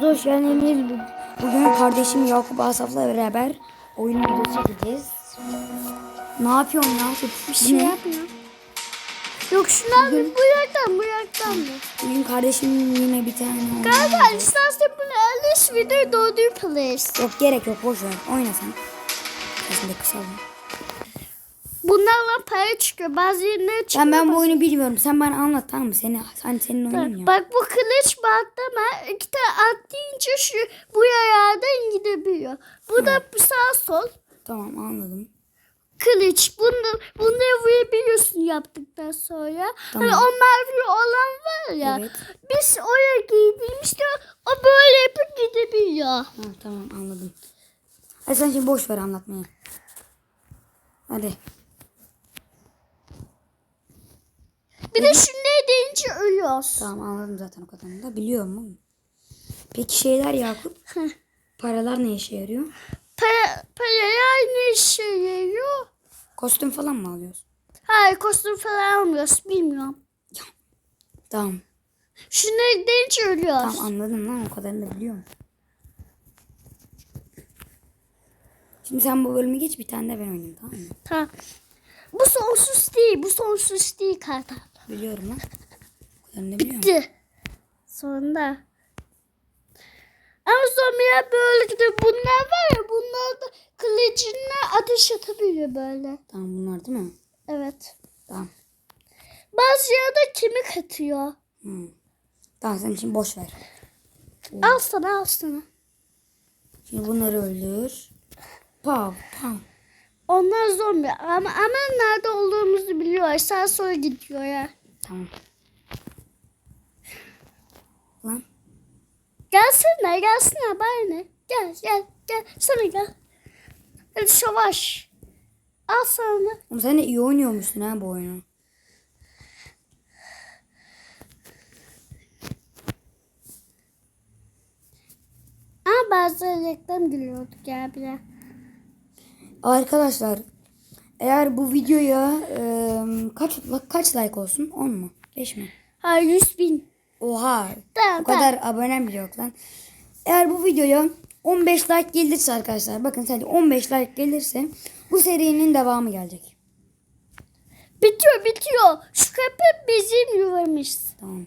Kanalımıza hoş geldiniz. Bugün kardeşim Yakup Asaf'la beraber oyun videosu çekeceğiz. Ne yapıyorsun Yakup? Bir şey yapmıyorum. Yok şundan bir bu yaktan bu yaktan mı? Bugün kardeşim yine bir tane istersen bunu Alice video doğduğu place. Yok gerek yok boş ver. Oyna sen. Aslında kısa bu. Bunlarla para çıkıyor. Bazı yerine çıkıyor. Ben ben bu oyunu bilmiyorum. Sen bana anlat tamam mı? Seni sen senin oyunun ya. Bak bu kılıç baklama iki tane atlayınca şu bu yayadan gidebiliyor. Bu da sağ sol Tamam anladım. kılıç. Bunu, bunları vurabiliyorsun yaptıktan sonra. Tamam. Hani o mavili olan var ya. Evet. Biz oraya giydiğimizde o böyle yapıp gidebiliyor. Ha, tamam anladım. Hadi sen şimdi boş ver anlatmayı. Hadi. Bir de şunu deyince ölüyoruz. Tamam anladım zaten o kadarını da. Biliyorum oğlum. Peki şeyler Yakup. Paralar ne işe yarıyor? Para, paraya ne işe yarıyor? Kostüm falan mı alıyoruz? Hayır kostüm falan almıyoruz. Bilmiyorum. Tamam. Şunu deyince ölüyoruz. Tamam anladım lan o kadarını da biliyorum. Şimdi sen bu bölümü geç bir tane de ben oynayayım tamam mı? Tamam. Bu sonsuz değil. Bu sonsuz değil kartal. Biliyorum lan. Da biliyorum. Bitti. Sonunda. Ama zombiler böyle gidiyor. Bunlar var ya bunlar da kılıcına ateş atabiliyor böyle. Tamam bunlar değil mi? Evet. Tamam. Bazı yerde kemik atıyor. Hmm. Tamam sen şimdi boş ver. Al sana al sana. Şimdi bunları öldür. Pav pav. Onlar zombi ama ama nerede olduğumuzu biliyor. Sağ sola gidiyor ya. Tamam. Lan. Gelsene gelsene bana? Gel gel gel sana gel. Hadi savaş. Al sana. Oğlum sen de iyi oynuyormuşsun ha bu oyunu. Ama bazı reklam gülüyorduk ya bile. Arkadaşlar eğer bu videoya e, kaç kaç like olsun? 10 mu? 5 mi? Hayır 100 bin. Oha. Tamam, o kadar abonem bile yok lan. Eğer bu videoya 15 like gelirse arkadaşlar bakın sadece 15 like gelirse bu serinin devamı gelecek. Bitiyor bitiyor. Şu kapı bizim yuvamız. Tamam.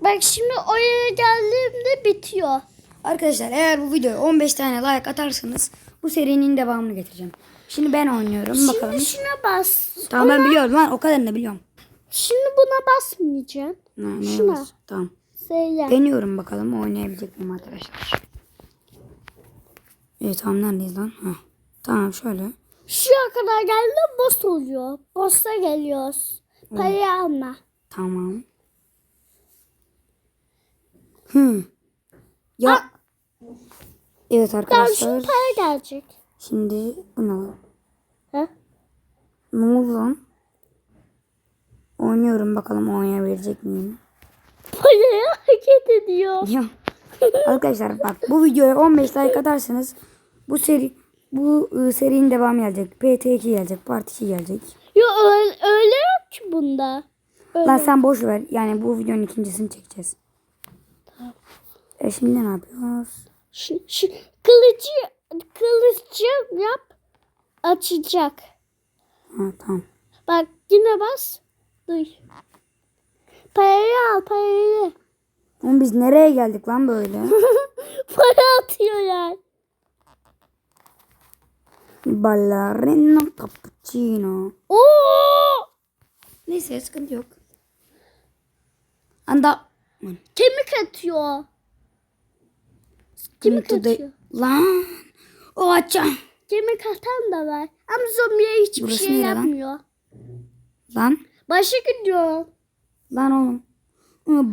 Bak şimdi oraya geldiğimde bitiyor. Arkadaşlar eğer bu videoya 15 tane like atarsanız bu serinin devamını getireceğim. Şimdi ben oynuyorum bakalım. Şimdi şuna bas. Tamam ben biliyorum lan o kadarını da biliyorum. Şimdi buna basmayacaksın. Ne, ne Şuna. var? Tamam. Söyle. Deniyorum bakalım oynayabilecek miyim arkadaşlar. Evet tamam neredeyiz lan? Heh. Tamam şöyle. Şuraya kadar geldi boss oluyor. Boss'a geliyoruz. Parayı alma. Tamam. Hı. Ya. Evet Tamam arkadaşlar. şimdi para gelecek. Şimdi bu ne lan? Ha? Ne oldu lan? Oynuyorum bakalım oynayabilecek miyim? Parayı hareket ediyor. Ya. Arkadaşlar bak bu videoya 15 like atarsanız bu seri bu ıı, serinin devamı gelecek. PT2 gelecek, Part 2 gelecek. Yo öyle, öyle yok ki bunda. Öyle. Lan sen boş ver. Yani bu videonun ikincisini çekeceğiz. E şimdi ne yapıyoruz? Şu, şu kılıcı kılıcı yap açacak. Ha tamam. Bak yine bas. Duy. Parayı al parayı. Oğlum biz nereye geldik lan böyle? Para atıyorlar. Ballerina cappuccino. Oo! Neyse sıkıntı yok. Anda. Kemik atıyor. The- atıyor. Lan. O aça. Kemik atan da var. Ama zombiye hiçbir Burası şey lan? yapmıyor. Lan. Başa gidiyor. Lan oğlum.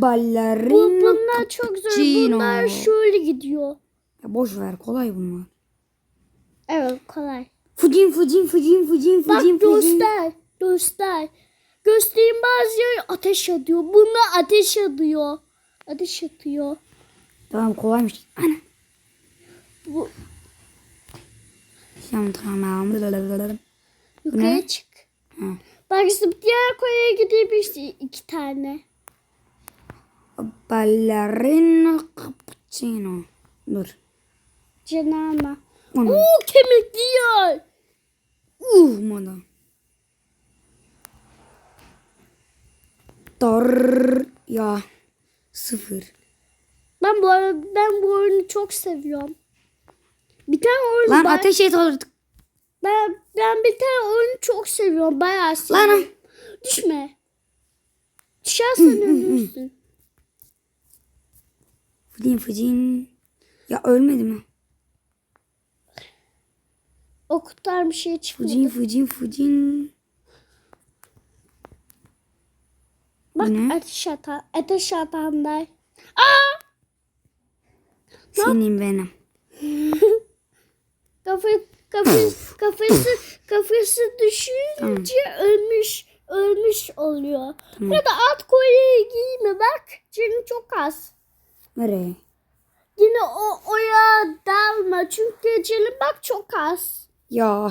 Ballerina Bu, bunlar çok zor. cappuccino. Bunlar şöyle gidiyor. Ya boş ver kolay bunlar. Evet kolay. Fujin fujin fujin fujin Bak fujin fujin. göster. Göster. Göstereyim bazı yer ateş atıyor. Bunlar ateş atıyor. Ateş atıyor. Tamam kolaymış. Ana. Bu Tamam tamam. yukarıya Ne? çık. Ha. Bak diğer koyaya gidebilirsin iki tane. Ballerina cappuccino. Dur. Cenama. Onu. Oo kemikli yer. Uh madam. Tar ya sıfır. Ben bu ben bu oyunu çok seviyorum. Bir tane oyun Lan ben, ateş et artık. ben, ben bir tane oyunu çok seviyorum. Bayağı Lan seviyorum. Düşme. Düşersen ölürsün. fıcin fıcin. Ya ölmedi mi? O bir şey çıkmadı. Fıcin fıcin fıcin. Bak ne? ateş atan. Ateş atanlar. Aa! Senin benim. Kafa, kafası, kafası, kafası düşünce ölmüş ölmüş oluyor. Burada alt kolyeyi giyme bak. Canı çok az. Nereye? Yine o oya dalma çünkü canı bak çok az. Ya.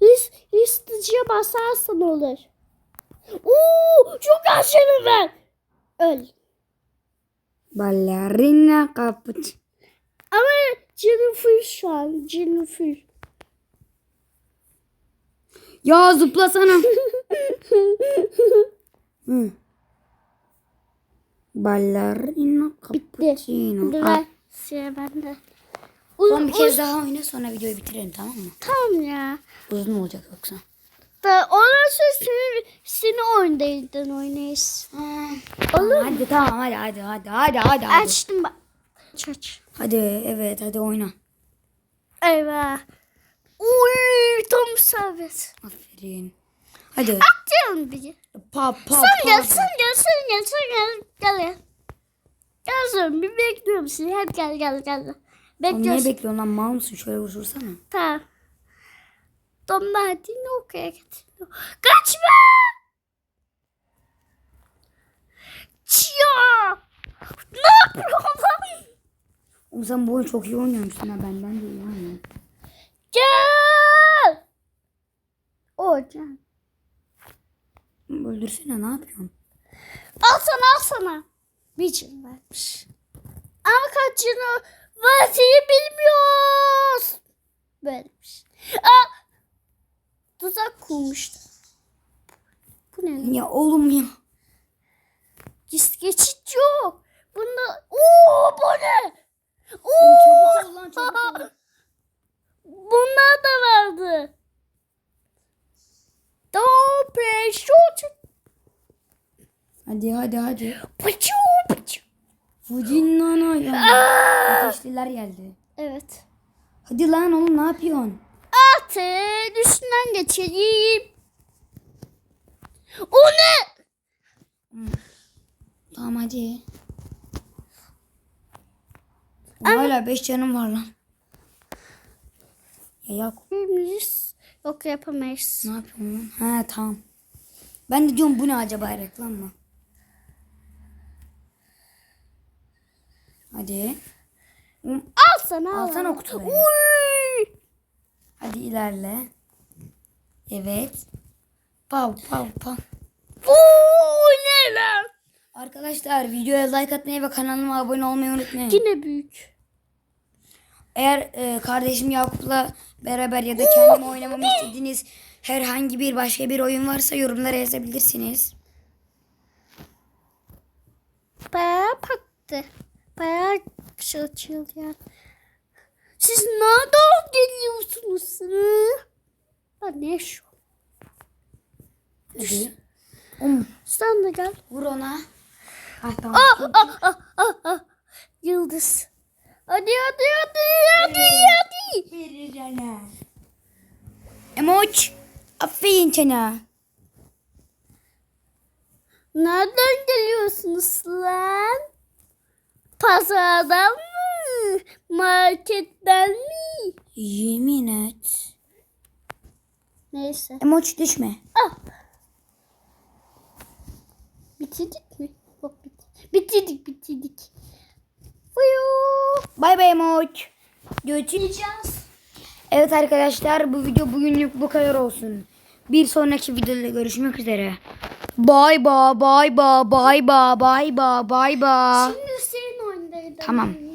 His, hızlıca basarsan olur. Oo, çok az canı var. Öl. Ballerina kaput. Ama canı full şu an. Canı full. Ya zıplasana. Hı. Ballerina cappuccino. Dur Ah, ver. Sıra bende. Son Uzun, bir kez daha oyna sonra videoyu bitirelim tamam mı? Tamam ya. Uzun olacak yoksa. Da ondan sonra seni, seni oyundaydın oynayız. Olur Hadi tamam hadi hadi hadi hadi hadi. Hadi, Açtım bak. Aç aç. Hadi evet hadi oyna. Eyvah. Uy tam sabit. Aferin. Hadi. Atacağım bir. Pa pa Sen gel sen gel sen gel sen gel. Gel gel. Sen bir bekliyorum seni. Hadi gel gel gel. Oğlum Bekliyorsun. Niye bekliyorsun lan mal mısın? Şöyle vurursana. Tamam. Git. Kaçma! Çiya! Ne yapıyorsun lan? Oğlum sen bu oyunu çok iyi oynuyormuşsun ha benden de iyi oynuyorsun. Gel! Hocam. Öldürsene ne yapıyorsun? Al sana al sana. Bir can vermiş. Ama kaç canı verdiği bilmiyoruz. Böylemiş. Aa! Tuzak kurmuştu. Bu ne? Ya oğlum ya. Geç, geçit yok. Bunda... Oo bu ne? Oo! çabuk ol lan çabuk ol. Bunlar da vardı. Don't play short. Hadi hadi hadi. Pıçı pıçı. Fujin nana ya. Aa! Ateşliler geldi. Evet. Hadi lan oğlum ne yapıyorsun? Artık üstünden geçeyim. O ne? Tamam hadi. Oğlum Hala 5 canım var lan. Ya Yakup yok yapamayız. ne yapıyorsun lan? Ha tamam. Ben de diyorum bu ne acaba reklam mı? Hadi. Al sana. al. Alsana kutuları. Uy! Hadi ilerle. Evet. Pav pav pav. Oo, ne lan? Arkadaşlar videoya like atmayı ve kanalıma abone olmayı unutmayın. Yine büyük. Eğer e, kardeşim Yakup'la beraber ya da kendim oynamamı istediğiniz herhangi bir başka bir oyun varsa yorumlara yazabilirsiniz. Bayağı paktı. Bayağı çıl ya. Siz nereden geliyorsunuz? hı? Ben ne şu? Hadi. Um, Sen de gel. vur ona. Ah, tamam. Ah, ah, ah, ah. Yıldız. Hadi hadi hadi hadi hadi. Verir Emoç. Aferin sana. Nereden geliyorsunuz lan? Pazardan mı? Marketten mi? Yemin et. Neyse. Emoç düşme. Ah. Bitirdik mi? Bitirdik. Bitirdik. Fuyuu. Bay bay Emoç. Görüşürüz. Yiyeceğiz. Evet arkadaşlar bu video bugünlük bu kadar olsun. Bir sonraki videoda görüşmek üzere. Bay bay bay bay bay bay bay bay bay. Şimdi Tamam.